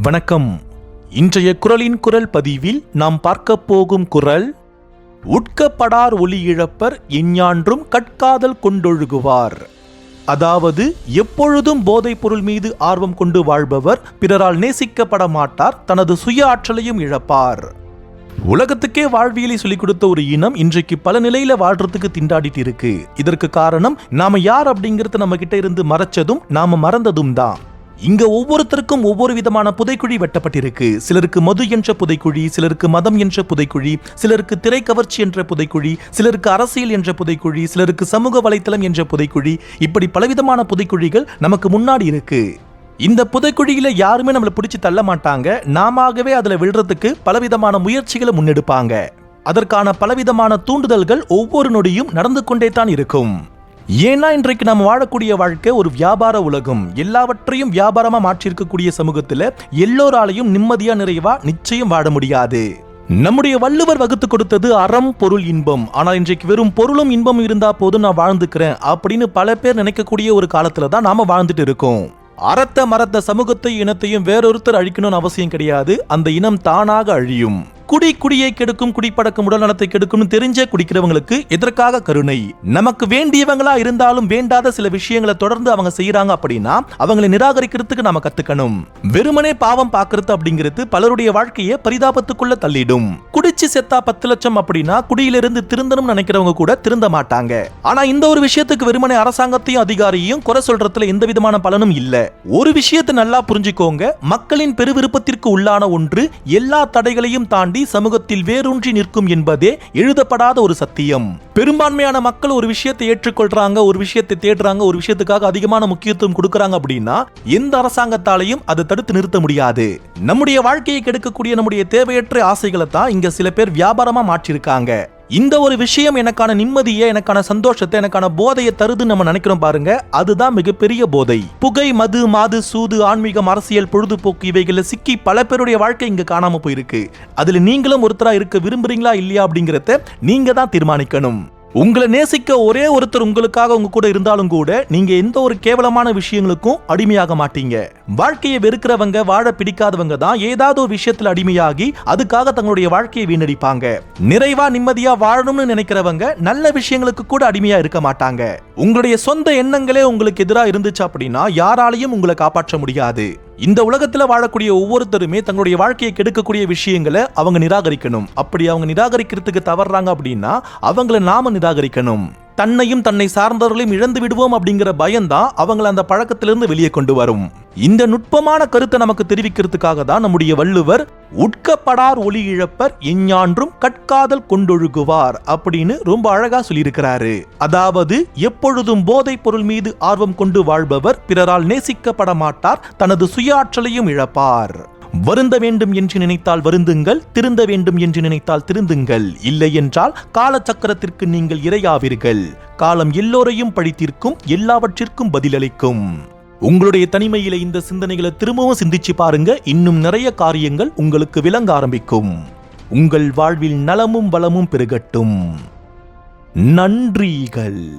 வணக்கம். இன்றைய குரலின் குரல் பதிவில் நாம் பார்க்க போகும் குரல் உட்கப்படார் ஒளி இழப்பர் எஞ்ஞான்றும் கட்காதல் கொண்டொழுகுவார். அதாவது எப்பொழுதும் போதைப் பொருள் மீது ஆர்வம் கொண்டு வாழ்பவர் பிறரால் நேசிக்கப்பட மாட்டார் தனது சுய ஆற்றலையும் இழப்பார். உலகத்துக்கே வாழ்வியலை சொல்லிக் கொடுத்த ஒரு இனம் இன்றைக்கு பல நிலையில வாழ்றதுக்கு திண்டாடிட்டு இருக்கு. இதற்கு காரணம் நாம யார் அப்படிங்கிறத நம்ம கிட்ட இருந்து மறைச்சதும் நாம மறந்ததும் தான். இங்க ஒவ்வொருத்தருக்கும் ஒவ்வொரு விதமான புதைக்குழி வெட்டப்பட்டிருக்கு. சிலருக்கு மது என்ற புதைக்குழி சிலருக்கு மதம் என்ற புதைக்குழி சிலருக்கு திரைக்கவர்ச்சி என்ற புதைக்குழி சிலருக்கு அரசியல் என்ற புதைக்குழி சிலருக்கு சமூக வலைத்தளம் என்ற புதைக்குழி. இப்படி பலவிதமான புதைக்குழிகள் நமக்கு முன்னாடி இருக்கு. இந்த புதைக்குழியில யாருமே நம்மளை பிடிச்சி தள்ள மாட்டாங்க. நாமவே அதுல விழுறதுக்கு பலவிதமான முயற்சிகளை முன்னெடுப்பாங்க. அதற்கான பலவிதமான தூண்டுதல்கள் ஒவ்வொரு நொடியும் நடந்து கொண்டே தான் இருக்கும். ஏன்னா இன்றைக்கு நாம் வாழக்கூடிய வாழ்க்கை ஒரு வியாபார உலகம். எல்லாவற்றையும் வியாபாரமா மாற்றிருக்கக்கூடிய சமூகத்துல எல்லோராலையும் நிம்மதியா நிறைவா நிச்சயம் வாழ முடியாது. நம்முடைய வள்ளுவர் வகுத்து கொடுத்தது அறம் பொருள் இன்பம். ஆனால் இன்றைக்கு வெறும் பொருளும் இன்பம் இருந்தா போதும் நான் வாழ்ந்துக்கிறேன் அப்படின்னு பல பேர் நினைக்கக்கூடிய ஒரு காலத்துல தான் நாம வாழ்ந்துட்டு இருக்கோம். அறத்த மரத்த சமூகத்தை இனத்தையும் வேறொருத்தர் அழிக்கணும்னு அவசியம் கிடையாது. அந்த இனம் தானாக அழியும். குடி குடியை கெடுக்கும் குடிப்படக்கம் உடல் நலத்தை கெடுக்கும்னு தெரிஞ்சே குடிக்கிறவங்களுக்கு எதற்காக கருணை? நமக்கு வேண்டியவங்களா இருந்தாலும் வேண்டாத சில விஷயங்களை தொடர்ந்து அவங்க செய்யறாங்க அப்படின்னா அவங்களை நிராகரிக்கிறதுக்கு நாம கத்துக்கணும். வெறுமனே பாவம் பாக்குறது அப்படிங்கிறது பலருடைய வாழ்க்கையை பரிதாபத்துக்குள்ள தள்ளிடும். குடிச்சு செத்தா பத்து லட்சம் அப்படின்னா குடியிலிருந்து திருந்தணும் நினைக்கிறவங்க கூட திருந்த மாட்டாங்க. ஆனா இந்த ஒரு விஷயத்துக்கு வெறுமனே அரசாங்கத்தையும் அதிகாரியையும் குறை சொல்றதுல எந்த விதமான பலனும் இல்ல. ஒரு விஷயத்தை நல்லா புரிஞ்சுக்கோங்க. மக்களின் பெருவிருப்பத்திற்கு உள்ளான ஒன்று எல்லா தடைகளையும் தாண்டி சமூகத்தில் வேரூன்றி நிற்கும் என்பதே எழுதப்படாத ஒரு சத்தியம். பெரும்பான்மையான மக்கள் ஒரு விஷயத்தை ஏற்றுக்கொள்றாங்க ஒரு விஷயத்தை தேடுறாங்க ஒரு விஷயத்துக்காக அதிகமான முக்கியத்துவம் கொடுக்கறாங்க அப்படின்னா எந்த அரசாங்கத்தாலையும் அதை தடுத்து நிறுத்த முடியாது. நம்முடைய வாழ்க்கையை கெடுக்கக்கூடிய நம்முடைய தேவையற்ற ஆசைகளை தான் இங்க சில பேர் வியாபாரமா மாற்றிருக்காங்க. இந்த ஒரு விஷயம் எனக்கான நிம்மதியை எனக்கான சந்தோஷத்தை எனக்கான போதையை தருதுன்னு நம்ம நினைக்கிறோம் பாருங்க. அதுதான் மிகப்பெரிய போதை. புகை மது மாது சூது ஆன்மீகம் அரசியல் பொழுதுபோக்கு இவைகளில் சிக்கி பல பேருடைய வாழ்க்கை இங்க காணாம போயிருக்கு. அதுல நீங்களும் ஒருத்தரா இருக்க விரும்புறீங்களா இல்லையா அப்படிங்கறத நீங்க தான் தீர்மானிக்கணும். உங்களை நேசிக்க ஒரே ஒருத்தர் உங்களுக்காக உங்க கூட இருந்தாலும் கூட நீங்க எந்த ஒரு கேவலமான விஷயங்களுக்கும் அடிமையாக மாட்டீங்க. வாழ்க்கையை வெறுக்கிறவங்க வாழ பிடிக்காதவங்க தான் ஏதாவது ஒரு விஷயத்தில் அடிமையாகி அதுக்காக தங்களுடைய வாழ்க்கையை வீணடிப்பாங்க. நிறைவா நிம்மதியா வாழணும்னு நினைக்கிறவங்க நல்ல விஷயங்களுக்கு கூட அடிமையா இருக்க மாட்டாங்க. உங்களுடைய சொந்த எண்ணங்களே உங்களுக்கு எதிராக இருந்துச்சு அப்படின்னா யாராலையும் உங்களை காப்பாற்ற முடியாது. இந்த உலகத்துல வாழக்கூடிய ஒவ்வொருத்தருமே தங்களுடைய வாழ்க்கையை கெடுக்கக்கூடிய விஷயங்களை அவங்க நிராகரிக்கணும். அப்படி அவங்க நிராகரிக்கிறதுக்கு தவறுறாங்க அப்படின்னா அவங்கள நாம நிராகரிக்கணும். தன்னையும் தன்னை சார்ந்தவர்களையும் இழந்து விடுவோம் அப்படிங்கிற பயம்தான் அவங்களை அந்த பழக்கத்திலிருந்து வெளியே கொண்டு வரும். இந்த நுட்பமான கருத்தை நமக்கு தெரிவிக்கிறதுக்காக தான் நம்முடைய வள்ளுவர் உட்கப்படார் ஒளி இழப்பர் எஞ்ஞான்றும் கட்காதல் கொண்டொழுகுவார் அப்படின்னு ரொம்ப அழகா சொல்லியிருக்கிறாரு. அதாவது எப்பொழுதும் போதைப் பொருள் மீது ஆர்வம் கொண்டு வாழ்பவர் பிறரால் நேசிக்கப்பட மாட்டார் தனது சுயாற்றலையும் இழப்பார். வருந்த வேண்டும் என்று நினைத்தால் வருந்துங்கள் திருந்த வேண்டும் என்று நினைத்தால் திருந்துங்கள். இல்லை என்றால் காலச்சக்கரத்திற்கு நீங்கள் இரையாவீர்கள். காலம் எல்லோரையும் பழித்திருக்கும் எல்லாவற்றிற்கும் பதிலளிக்கும். உங்களுடைய தனிமையில இந்த சிந்தனைகளை திரும்பவும் சிந்திச்சு பாருங்க. இன்னும் நிறைய காரியங்கள் உங்களுக்கு விளங்க ஆரம்பிக்கும். உங்கள் வாழ்வில் நலமும் வளமும் பெருகட்டும். நன்றிகள்.